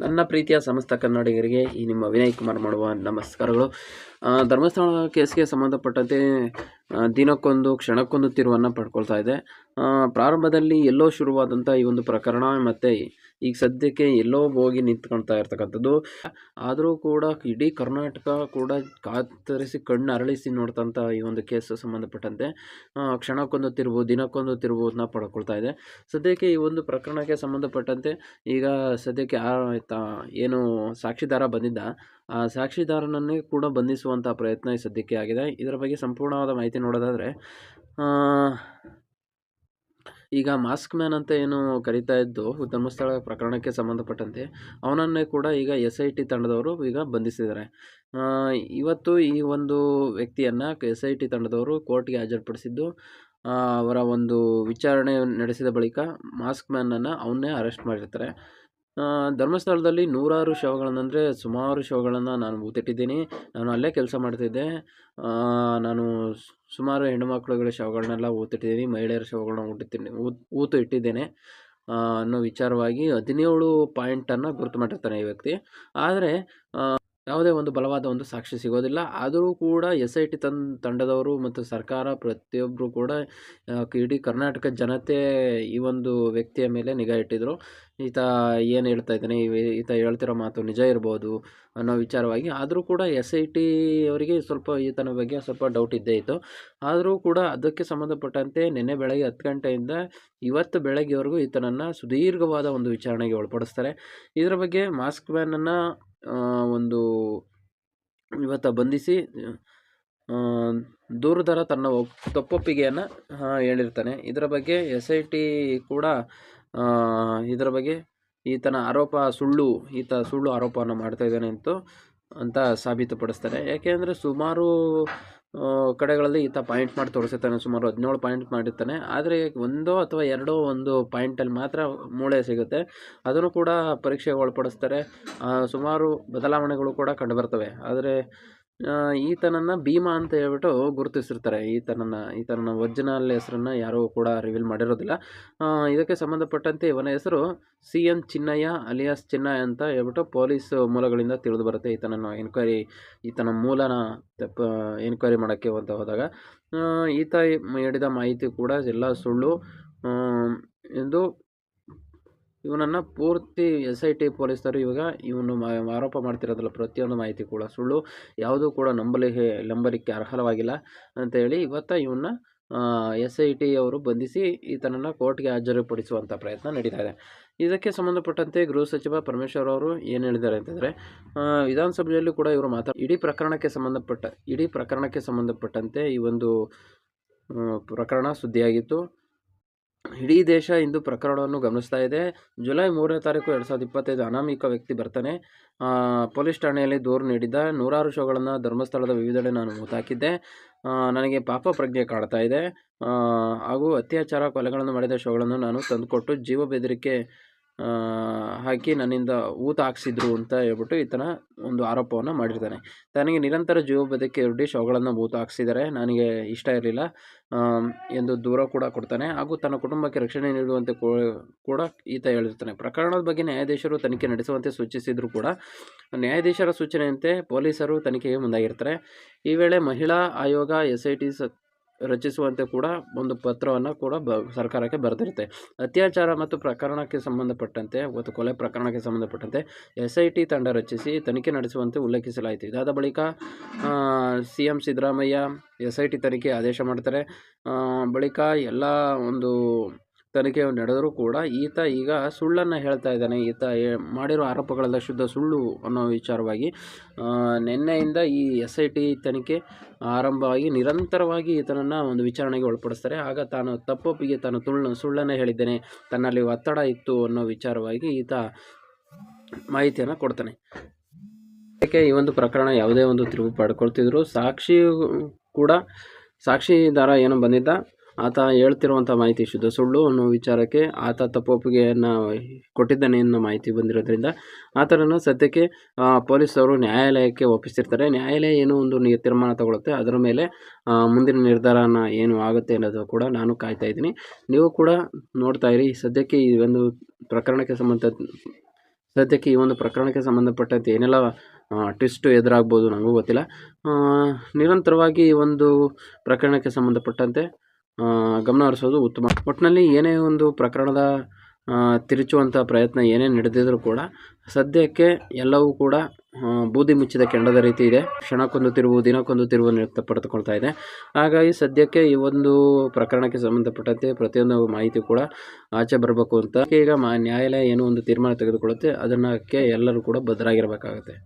ನನ್ನ ಪ್ರೀತಿಯ ಸಮಸ್ತ ಕನ್ನಡಿಗರಿಗೆ ಈ ನಿಮ್ಮ ವಿನಯ್ ಕುಮಾರ್ ಮಾಡುವ ನಮಸ್ಕಾರಗಳು. ಧರ್ಮಸ್ಥಳ ಕೇಸ್ಗೆ ಸಂಬಂಧಪಟ್ಟಂತೆ ದಿನಕ್ಕೊಂದು ಕ್ಷಣಕ್ಕೊಂದು ತಿರುವನ್ನು ಪಡ್ಕೊಳ್ತಾ ಇದೆ. ಪ್ರಾರಂಭದಲ್ಲಿ ಎಲ್ಲೋ ಶುರುವಾದಂಥ ಈ ಒಂದು ಪ್ರಕರಣ ಮತ್ತು ಈಗ ಸದ್ಯಕ್ಕೆ ಎಲ್ಲೋ ಹೋಗಿ ನಿಂತ್ಕೊಳ್ತಾ ಇರ್ತಕ್ಕಂಥದ್ದು. ಆದರೂ ಕೂಡ ಇಡೀ ಕರ್ನಾಟಕ ಕೂಡ ಕಾತರಿಸಿ ಕಣ್ಣು ಅರಳಿಸಿ ನೋಡ್ತಂಥ ಈ ಒಂದು ಕೇಸು ಸಂಬಂಧಪಟ್ಟಂತೆ ಕ್ಷಣಕ್ಕೊಂದು ತಿರುವು ದಿನಕ್ಕೊಂದು ತಿರುಬೋದನ್ನ ಪಡ್ಕೊಳ್ತಾ ಇದೆ. ಸದ್ಯಕ್ಕೆ ಈ ಒಂದು ಪ್ರಕರಣಕ್ಕೆ ಸಂಬಂಧಪಟ್ಟಂತೆ ಈಗ ಸದ್ಯಕ್ಕೆ ಏನು ಸಾಕ್ಷಿದಾರ ಬಂದಿದ್ದ, ಆ ಸಾಕ್ಷಿದಾರನನ್ನೇ ಕೂಡ ಬಂಧಿಸುವಂಥ ಪ್ರಯತ್ನ ಸದ್ಯಕ್ಕೆ ಆಗಿದೆ. ಇದರ ಬಗ್ಗೆ ಸಂಪೂರ್ಣವಾದ ಮಾಹಿತಿ ನೋಡೋದಾದರೆ ಈಗ ಮಾಸ್ಕ್ ಮ್ಯಾನ್ ಅಂತ ಏನು ಕರಿತಾ ಇದ್ದು ಧರ್ಮಸ್ಥಳ ಪ್ರಕರಣಕ್ಕೆ ಸಂಬಂಧಪಟ್ಟಂತೆ, ಅವನನ್ನೇ ಕೂಡ ಈಗ ಎಸ್ ಐ ಟಿ ತಂಡದವರು ಈಗ ಬಂಧಿಸಿದ್ದಾರೆ. ಇವತ್ತು ಈ ಒಂದು ವ್ಯಕ್ತಿಯನ್ನು ಎಸ್ ಐ ಟಿ ತಂಡದವರು ಕೋರ್ಟ್ಗೆ ಹಾಜರುಪಡಿಸಿದ್ದು ಅವರ ಒಂದು ವಿಚಾರಣೆ ನಡೆಸಿದ ಬಳಿಕ ಮಾಸ್ಕ್ ಮ್ಯಾನನ್ನು ಅವನ್ನೇ ಅರೆಸ್ಟ್ ಮಾಡಿರ್ತಾರೆ. ಧರ್ಮಸ್ಥಳದಲ್ಲಿ ನೂರಾರು ಶವಗಳನ್ನಂದರೆ ಸುಮಾರು ಶವಗಳನ್ನು ನಾನು ಊತಿಟ್ಟಿದ್ದೀನಿ ನಾನು ಅಲ್ಲೇ ಕೆಲಸ ಮಾಡ್ತಿದ್ದೆ. ನಾನು ಸುಮಾರು ಹೆಣ್ಣು ಮಕ್ಕಳುಗಳ ಶವಗಳನ್ನೆಲ್ಲ ಊತಿಟ್ಟಿದ್ದೀನಿ ಮಹಿಳೆಯರ ಶವಗಳನ್ನ ಊಟಿದ್ದೀನಿ ಊತು ಇಟ್ಟಿದ್ದೇನೆ. ಅನ್ನೋ ವಿಚಾರವಾಗಿ ಹದಿನೇಳು ಪಾಯಿಂಟನ್ನು ಗುರುತು ಮಾಡಿರ್ತಾನೆ ಈ ವ್ಯಕ್ತಿ. ಆದರೆ ಯಾವುದೇ ಒಂದು ಬಲವಾದ ಒಂದು ಸಾಕ್ಷಿ ಸಿಗೋದಿಲ್ಲ. ಆದರೂ ಕೂಡ ಎಸ್ ಐ ಟಿ ತನ್ ತಂಡದವರು ಮತ್ತು ಸರ್ಕಾರ ಪ್ರತಿಯೊಬ್ಬರು ಕೂಡ ಇಡೀ ಕರ್ನಾಟಕ ಜನತೆ ಈ ಒಂದು ವ್ಯಕ್ತಿಯ ಮೇಲೆ ನಿಗಾ ಇಟ್ಟಿದ್ದರು ಈತ ಏನು ಹೇಳ್ತಾ ಇದ್ದಾನೆ ಈತ ಹೇಳ್ತಿರೋ ಮಾತು ನಿಜ ಇರ್ಬೋದು ಅನ್ನೋ ವಿಚಾರವಾಗಿ. ಆದರೂ ಕೂಡ ಎಸ್ ಐ ಟಿ ಅವರಿಗೆ ಸ್ವಲ್ಪ ಈತನ ಬಗ್ಗೆ ಸ್ವಲ್ಪ ಡೌಟ್ ಇದ್ದೇ ಇತ್ತು. ಆದರೂ ಕೂಡ ಅದಕ್ಕೆ ಸಂಬಂಧಪಟ್ಟಂತೆ ನಿನ್ನೆ ಬೆಳಗ್ಗೆ ಹತ್ತು ಗಂಟೆಯಿಂದ ಇವತ್ತು ಬೆಳಗ್ಗೆವರೆಗೂ ಈತನನ್ನು ಸುದೀರ್ಘವಾದ ಒಂದು ವಿಚಾರಣೆಗೆ ಒಳಪಡಿಸ್ತಾರೆ. ಇದರ ಬಗ್ಗೆ ಮಾಸ್ಕ್ ಮ್ಯಾನನ್ನು ಒಂದು ಇವತ್ತು ಬಂಧಿಸಿ ದೂರದರ ತನ್ನ ತಪ್ಪೊಪ್ಪಿಗೆಯನ್ನು ಹೇಳಿರ್ತಾನೆ. ಇದರ ಬಗ್ಗೆ ಎಸ್ ಐ ಟಿ ಕೂಡ ಇದರ ಬಗ್ಗೆ ಈತನ ಆರೋಪ ಸುಳ್ಳು, ಈತ ಸುಳ್ಳು ಆರೋಪವನ್ನು ಮಾಡ್ತಾ ಇದ್ದಾನೆ ಅಂತ ಅಂತ ಸಾಬೀತುಪಡಿಸ್ತಾರೆ. ಯಾಕೆಂದರೆ ಸುಮಾರು ಕಡೆಗಳಲ್ಲಿ ಈತ ಪಾಯಿಂಟ್ ಮಾಡಿ ತೋರಿಸಿರ್ತಾನೆ ಸುಮಾರು ಹದಿನೇಳು ಪಾಯಿಂಟ್ ಮಾಡಿರ್ತಾನೆ. ಆದರೆ ಒಂದೋ ಅಥವಾ ಎರಡೋ ಒಂದು ಪಾಯಿಂಟಲ್ಲಿ ಮಾತ್ರ ಮೂಳೆ ಸಿಗುತ್ತೆ. ಅದನ್ನು ಕೂಡ ಪರೀಕ್ಷೆಗೆ ಒಳಪಡಿಸ್ತಾರೆ. ಸುಮಾರು ಬದಲಾವಣೆಗಳು ಕೂಡ ಕಂಡುಬರ್ತವೆ ಆದರೆ ಈತನನ್ನು ಭೀಮಾ ಅಂತ ಹೇಳ್ಬಿಟ್ಟು ಗುರುತಿಸಿರ್ತಾರೆ. ಈತನನ್ನು ಈತನ ಒರಿಜಿನಲ್ ಹೆಸರನ್ನು ಯಾರೂ ಕೂಡ ರಿವೀಲ್ ಮಾಡಿರೋದಿಲ್ಲ. ಇದಕ್ಕೆ ಸಂಬಂಧಪಟ್ಟಂತೆ ಇವನ ಹೆಸರು C N Chinnayya alias Chinnayya ಅಂತ ಹೇಳ್ಬಿಟ್ಟು ಪೊಲೀಸ್ ಮೂಲಗಳಿಂದ ತಿಳಿದು ಬರುತ್ತೆ ಈತನನ್ನು ಎನ್ಕ್ವೈರಿ ಈತನ ಮೂಲನ ತಪ್ಪ ಎನ್ಕ್ವೈರಿ ಮಾಡೋಕ್ಕೆ ಅಂತ ಹೋದಾಗ. ಈತ ಹೇಳಿದ ಮಾಹಿತಿ ಕೂಡ ಎಲ್ಲ ಸುಳ್ಳು. ಎಂದು ಇವನನ್ನು ಪೂರ್ತಿ ಎಸ್ ಐ ಟಿ ಪೊಲೀಸರು ಇವಾಗ ಇವನು ಆರೋಪ ಮಾಡ್ತಿರೋದಲ್ಲ ಪ್ರತಿಯೊಂದು ಮಾಹಿತಿ ಕೂಡ ಸುಳ್ಳು, ಯಾವುದೂ ಕೂಡ ನಂಬಲಿ ನಂಬಲಿಕ್ಕೆ ಅರ್ಹವಾಗಿಲ್ಲ ಅಂತೇಳಿ ಇವತ್ತು ಇವನ್ನ ಎಸ್ ಐ ಟಿ ಅವರು ಬಂಧಿಸಿ ಈತನನ್ನು ಕೋರ್ಟ್ಗೆ ಹಾಜರುಪಡಿಸುವಂಥ ಪ್ರಯತ್ನ ನಡೀತಾ ಇದೆ. ಇದಕ್ಕೆ ಸಂಬಂಧಪಟ್ಟಂತೆ ಗೃಹ ಸಚಿವ ಪರಮೇಶ್ವರ್ ಅವರು ಏನು ಹೇಳಿದ್ದಾರೆ ಅಂತಂದರೆ ವಿಧಾನಸಭೆಯಲ್ಲೂ ಕೂಡ ಇವರು ಮಾತಾಡ ಇಡೀ ಪ್ರಕರಣಕ್ಕೆ ಸಂಬಂಧಪಟ್ಟ, ಇಡೀ ಪ್ರಕರಣಕ್ಕೆ ಸಂಬಂಧಪಟ್ಟಂತೆ ಈ ಒಂದು ಪ್ರಕರಣ ಸುದ್ದಿಯಾಗಿತ್ತು. ಇಡೀ ದೇಶ ಇಂದು ಪ್ರಕರಣವನ್ನು ಗಮನಿಸ್ತಾ ಇದೆ. ಜುಲೈ ಮೂರನೇ ತಾರೀಕು ಎರಡು ಸಾವಿರದ ಇಪ್ಪತ್ತೈದು ಅನಾಮಿಕ ವ್ಯಕ್ತಿ ಬರ್ತಾನೆ. ಪೊಲೀಸ್ ಠಾಣೆಯಲ್ಲಿ ದೂರು ನೀಡಿದ್ದ ನೂರಾರು ಶೋಗಳನ್ನು ಧರ್ಮಸ್ಥಳದ ವಿವಿಧೆಡೆ ನಾನು ಮೂತಾಕಿದ್ದೆ ನನಗೆ ಪಾಪ ಪ್ರಜ್ಞೆ ಕಾಡ್ತಾ ಇದೆ. ಹಾಗೂ ಅತ್ಯಾಚಾರ ಕೊಲೆಗಳನ್ನು ಮಾಡಿದ ಶೋಗಳನ್ನು ನಾನು ತಂದುಕೊಟ್ಟು ಜೀವ ಬೆದರಿಕೆ ಹಾಕಿ ನನ್ನಿಂದ ಊತ ಹಾಕ್ಸಿದ್ರು ಅಂತ ಹೇಳ್ಬಿಟ್ಟು ಈತನ ಒಂದು ಆರೋಪವನ್ನು ಮಾಡಿರ್ತಾನೆ. ತನಗೆ ನಿರಂತರ ಜೀವ ಬದುಕಿ ಒಡ್ಡಿ ಶವಗಳನ್ನು ಊತ ಹಾಕ್ಸಿದ್ದಾರೆ ನನಗೆ ಇಷ್ಟ ಇರಲಿಲ್ಲ. ಎಂದು ದೂರ ಕೂಡ ಕೊಡ್ತಾನೆ. ಹಾಗೂ ತನ್ನ ಕುಟುಂಬಕ್ಕೆ ರಕ್ಷಣೆ ನೀಡುವಂತೆ ಕೂಡ ಈತ ಹೇಳಿರ್ತಾನೆ. ಪ್ರಕರಣದ ಬಗ್ಗೆ ನ್ಯಾಯಾಧೀಶರು ತನಿಖೆ ನಡೆಸುವಂತೆ ಸೂಚಿಸಿದ್ರು ಕೂಡ, ನ್ಯಾಯಾಧೀಶರ ಸೂಚನೆಯಂತೆ ಪೊಲೀಸರು ತನಿಖೆಗೆ ಮುಂದಾಗಿರ್ತಾರೆ. ಈ ವೇಳೆ ಮಹಿಳಾ ಆಯೋಗ, ಎಸ್ ಐ ಟಿ ರಚಿಸುವಂತೆ ಕೂಡ ಒಂದು ಪತ್ರವನ್ನು ಕೂಡ ಬ, ಸರ್ಕಾರಕ್ಕೆ ಬರೆದಿರುತ್ತೆ. ಅತ್ಯಾಚಾರ ಮತ್ತು ಪ್ರಕರಣಕ್ಕೆ ಸಂಬಂಧಪಟ್ಟಂತೆ ಮತ್ತು ಕೊಲೆ ಪ್ರಕರಣಕ್ಕೆ ಸಂಬಂಧಪಟ್ಟಂತೆ ಎಸ್ ಐ ಟಿ ತಂಡ ರಚಿಸಿ ತನಿಖೆ ನಡೆಸುವಂತೆ ಉಲ್ಲೇಖಿಸಲಾಯಿತು. ಇದಾದ ಬಳಿಕ C M Siddaramaiah S I T ತನಿಖೆ ಆದೇಶ ಮಾಡ್ತಾರೆ. ಬಳಿಕ ಎಲ್ಲ ಒಂದು ತನಿಖೆ ನಡೆದರೂ ಕೂಡ ಈತ ಈಗ ಸುಳ್ಳನ್ನು ಹೇಳ್ತಾ ಇದ್ದಾನೆ. ಈತ ಮಾಡಿರೋ ಆರೋಪಗಳೆಲ್ಲ ಶುದ್ಧ ಸುಳ್ಳು ಅನ್ನೋ ವಿಚಾರವಾಗಿ ನಿನ್ನೆಯಿಂದ ಈ ಎಸ್ ಐ ಟಿ ತನಿಖೆ ಆರಂಭವಾಗಿ ನಿರಂತರವಾಗಿ ಈತನನ್ನು ಒಂದು ವಿಚಾರಣೆಗೆ ಒಳಪಡಿಸ್ತಾರೆ. ಆಗ ತಾನು ತಪ್ಪೊಪ್ಪಿಗೆ ತಾನು ತುಳ್ಳು, ಸುಳ್ಳನ್ನು ಹೇಳಿದ್ದೇನೆ. ತನ್ನಲ್ಲಿ ಒತ್ತಡ ಇತ್ತು ಅನ್ನೋ ವಿಚಾರವಾಗಿ ಈತ ಮಾಹಿತಿಯನ್ನು ಕೊಡ್ತಾನೆ. ಅದಕ್ಕೆ ಈ ಒಂದು ಪ್ರಕರಣ ಯಾವುದೇ ಒಂದು ತಿರುವು ಪಡ್ಕೊಳ್ತಿದ್ರು. ಸಾಕ್ಷಿ ಕೂಡ, ಸಾಕ್ಷಿದಾರ ಏನು ಬಂದಿದ್ದ ಆತ ಹೇಳ್ತಿರುವಂಥ ಮಾಹಿತಿ ಶುದ್ಧ ಸುಳ್ಳು ಅನ್ನೋ ವಿಚಾರಕ್ಕೆ ಆತ ತಪ್ಪೊಪ್ಪಿಗೆಯನ್ನು ಕೊಟ್ಟಿದ್ದಾನೆ ಅನ್ನೋ ಮಾಹಿತಿ ಬಂದಿರೋದ್ರಿಂದ ಆತನನ್ನು ಸದ್ಯಕ್ಕೆ ಪೊಲೀಸರು ನ್ಯಾಯಾಲಯಕ್ಕೆ ಒಪ್ಪಿಸಿರ್ತಾರೆ ನ್ಯಾಯಾಲಯ ಏನೋ ಒಂದು ತೀರ್ಮಾನ ತಗೊಳುತ್ತೆ. ಅದರ ಮೇಲೆ ಮುಂದಿನ ನಿರ್ಧಾರನ ಏನು ಆಗುತ್ತೆ ಅನ್ನೋದು ಕೂಡ ನಾನು ಕಾಯ್ತಾ ಇದ್ದೀನಿ. ನೀವು ಕೂಡ ನೋಡ್ತಾ ಇರಿ. ಸದ್ಯಕ್ಕೆ ಈ ಒಂದು ಪ್ರಕರಣಕ್ಕೆ ಸಂಬಂಧ, ಸದ್ಯಕ್ಕೆ ಈ ಒಂದು ಪ್ರಕರಣಕ್ಕೆ ಸಂಬಂಧಪಟ್ಟಂತೆ ಏನೆಲ್ಲ ಟ್ವಿಸ್ಟು ಎದುರಾಗ್ಬೋದು ನನಗೂ ಗೊತ್ತಿಲ್ಲ. ನಿರಂತರವಾಗಿ ಈ ಒಂದು ಪ್ರಕರಣಕ್ಕೆ ಸಂಬಂಧಪಟ್ಟಂತೆ ಗಮನ ಹರಿಸೋದು ಉತ್ತಮ. ಒಟ್ಟಿನಲ್ಲಿ ಏನೇ ಒಂದು ಪ್ರಕರಣದ ತಿರುಚುವಂಥ ಪ್ರಯತ್ನ ಏನೇ ನಡೆದಿದ್ರೂ ಕೂಡ ಸದ್ಯಕ್ಕೆ ಎಲ್ಲವೂ ಕೂಡ ಬೂದಿ ಮುಚ್ಚಿದ ಕೆಂಡದ ರೀತಿ ಇದೆ. ಕ್ಷಣಕ್ಕೊಂದು ತಿರುವು, ದಿನಕ್ಕೊಂದು ತಿರುವು ನಿರ್ತ ಪಡೆದುಕೊಳ್ತಾ ಇದೆ. ಹಾಗಾಗಿ ಸದ್ಯಕ್ಕೆ ಈ ಒಂದು ಪ್ರಕರಣಕ್ಕೆ ಸಂಬಂಧಪಟ್ಟಂತೆ ಪ್ರತಿಯೊಂದು ಮಾಹಿತಿ ಕೂಡ ಆಚೆ ಬರಬೇಕು ಅಂತ. ಈಗ ನ್ಯಾಯಾಲಯ ಏನೋ ಒಂದು ತೀರ್ಮಾನ ತೆಗೆದುಕೊಳ್ಳುತ್ತೆ, ಅದನ್ನಕ್ಕೆ ಎಲ್ಲರೂ ಕೂಡ ಬದ್ಧರಾಗಿರಬೇಕಾಗುತ್ತೆ.